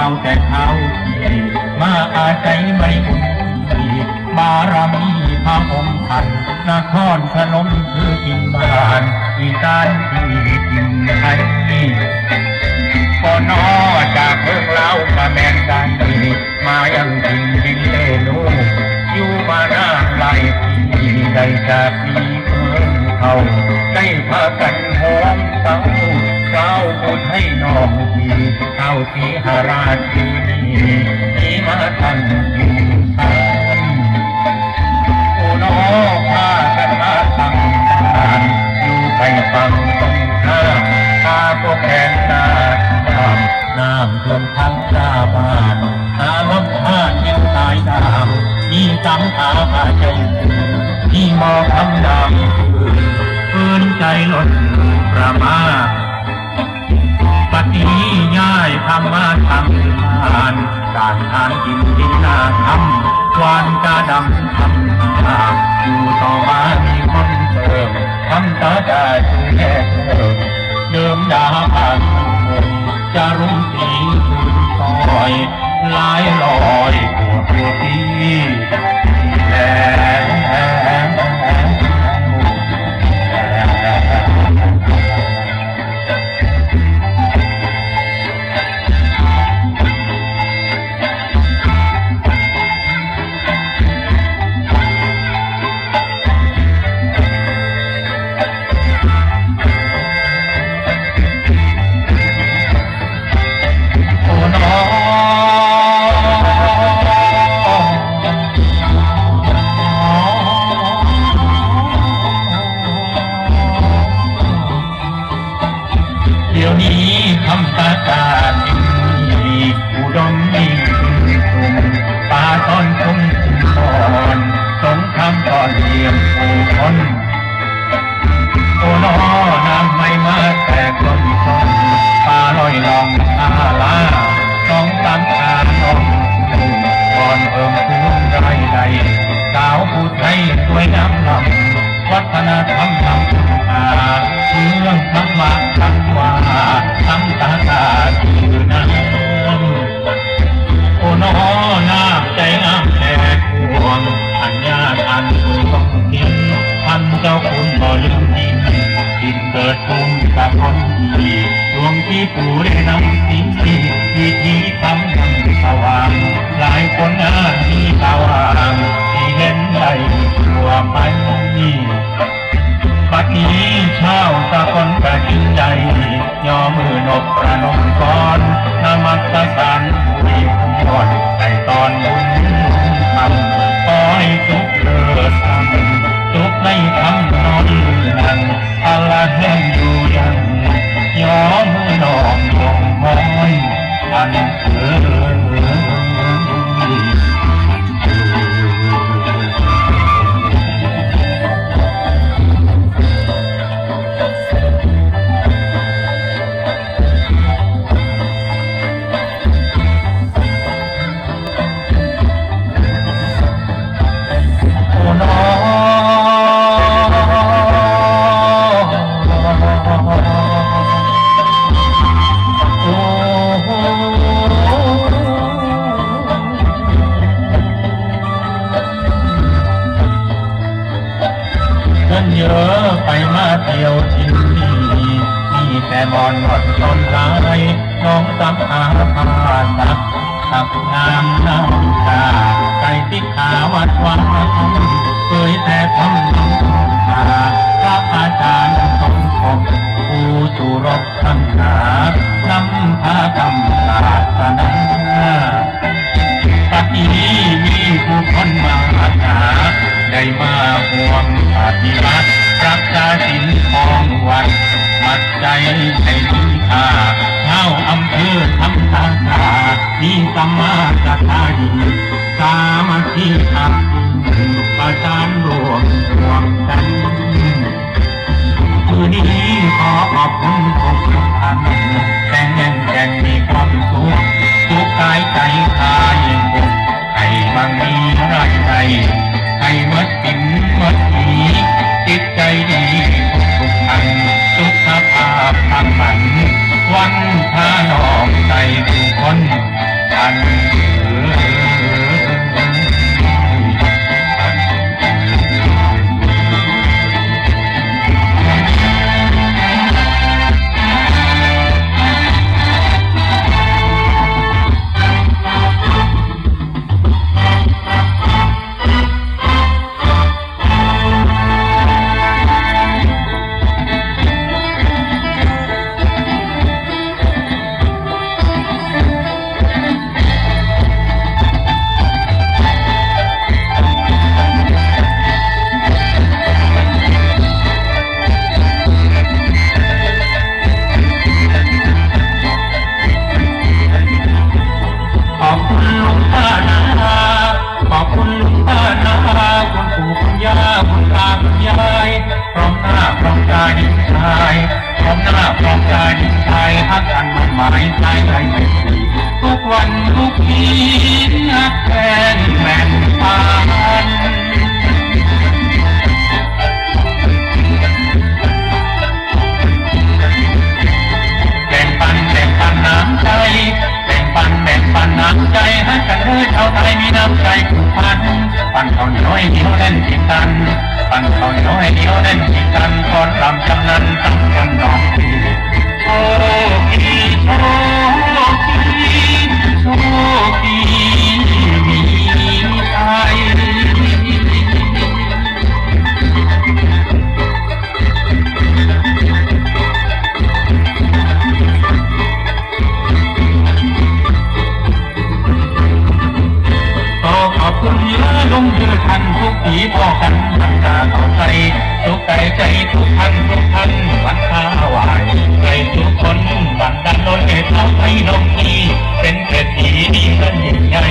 าวแต่เท้าทีมาอาศัยไม่อุ่นทีบารมีพระองค์ท่านนครพนมคือกินบ้านอีสานที่กินไทยก็นอจากเมืองเล่ามาแมนใจมายังถิ่นดินเลนูอยู่มานานหลายปีได้จากปีเมืองเขาได้พากันหอมเต้าเจ้าบุญให้น้องทีเท้าสีหาราชีนีสีมาทันอยู่ทันโอ้น้องพากันมาตั้งบ้านอยู่ไปฟังตรงข้ามตาก็แข็งหน้าตามน้ำท่วมทั้งหน้าบ้านหาลมผ้าเที่ย็นตายดามมีตำขาผาใจที่มองคำดำฟื้นใจหล้นประมา ทปฏิย้ายธรรมาทำทานการทานกินดินนาทำวานกาดำทำทางอยู่ต่อมามีคนเติมทำตาดาชูแค่เติมเดิมดาผ่านจะรุ่งสีคืนซอยลายลอยปวดปวดที ดินเกิดภูมิกับคนดีดวงที่ปู่ได้นำสิ่งที่วิธีทำยังสว่างหลายคนอาจมีตาว่างที่เห็นได้ทั่วไปนี่ มีแต่อนหมดตนลายน้องสัมอาภาสักสักงามน้ำตาใจติขาวัดวันเคยแต่ทำน้ำตาพระอาจารย์ทรงผมผู้สู่รบทั้งหนานำพากำศาสนาปัจจุบันมีผู้คนมาหาได้มาห่วงปฏิบัติ ใจให้มีค่าเท้าอำเภอทำตาตามีสัมมาสทาดีสามัคคีทำประสานรวมรวมกันคืนนี้ขอขอบคุณทุก กัน ใจผมหน้าพร้อมใจชายฮักกันมันหมายใจใจไม่สีทุกวันทุกทีนักแทนแม่นปานแบ่งปันแบ่งปันน้ำใจแบ่งปันแบ่งปันน้ำใจให้กันเลยชาวไทยมีน้ำใจผูกพันปันเขาวเหนียวให้เหนียวแน่นติดกัน ปันเขาวเหนียเดียวแน่นติดกันก่อนลำจำนันตั้งกันดอกปีโอ้กีโช อขอบคุณเยอลงเยือทันทุกปีพ่อกันทันตาเข้าใจทุกใจใจทุกท่านทุกท่านวันข้าวายใจทุกคนบันดาลโดนเหตุเราให้ลงทีเป็นเศรษฐีดีกันยิ่งใหญ่